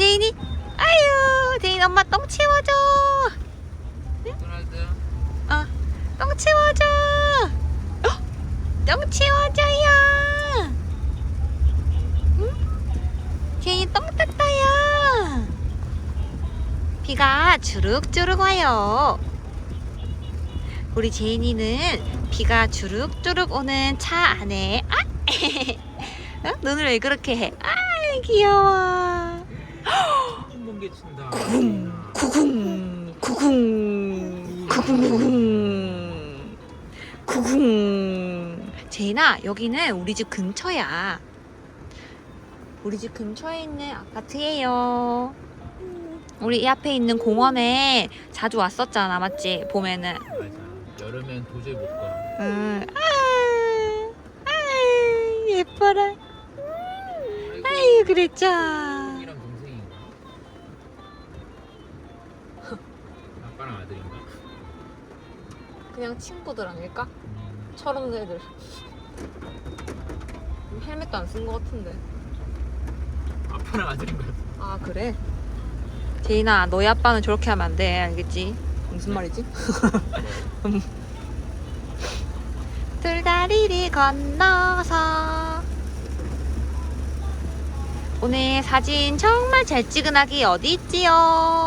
제인이 아유 제인 엄마 똥 치워줘 맥도날드 어, 똥 치워줘 어, 똥 치워줘요 응? 제인이 똥 땄다요 비가 주룩주룩 와요 우리 제인이는 비가 주룩주룩 오는 차 안에 아! 어? 눈을 왜 그렇게 해? 아 귀여워 큰 번개 친다. 구궁 구궁 구궁 구궁 구궁 제인아 여기는 우리 집 근처야. 우리 집 근처에 있는 아파트예요. 우리 이 앞에 있는 공원에 자주 왔었잖아 맞지? 봄에는 맞아. 여름엔 도저히 못 가 응. 아, 아, 예뻐라. 아유 그랬죠 아빠랑 아들인가? 그냥 친구들 아닐까? 음, 철없는 애들 헬멧도 안 쓴 것 같은데 아빠랑 아들인 것 같아 아 그래? 제인아 너희 아빠는 저렇게 하면 안 돼 알겠지? 무슨 말이지? 둘다리를 건너서 오늘 사진 정말 잘 찍은 아기 어디 있지요?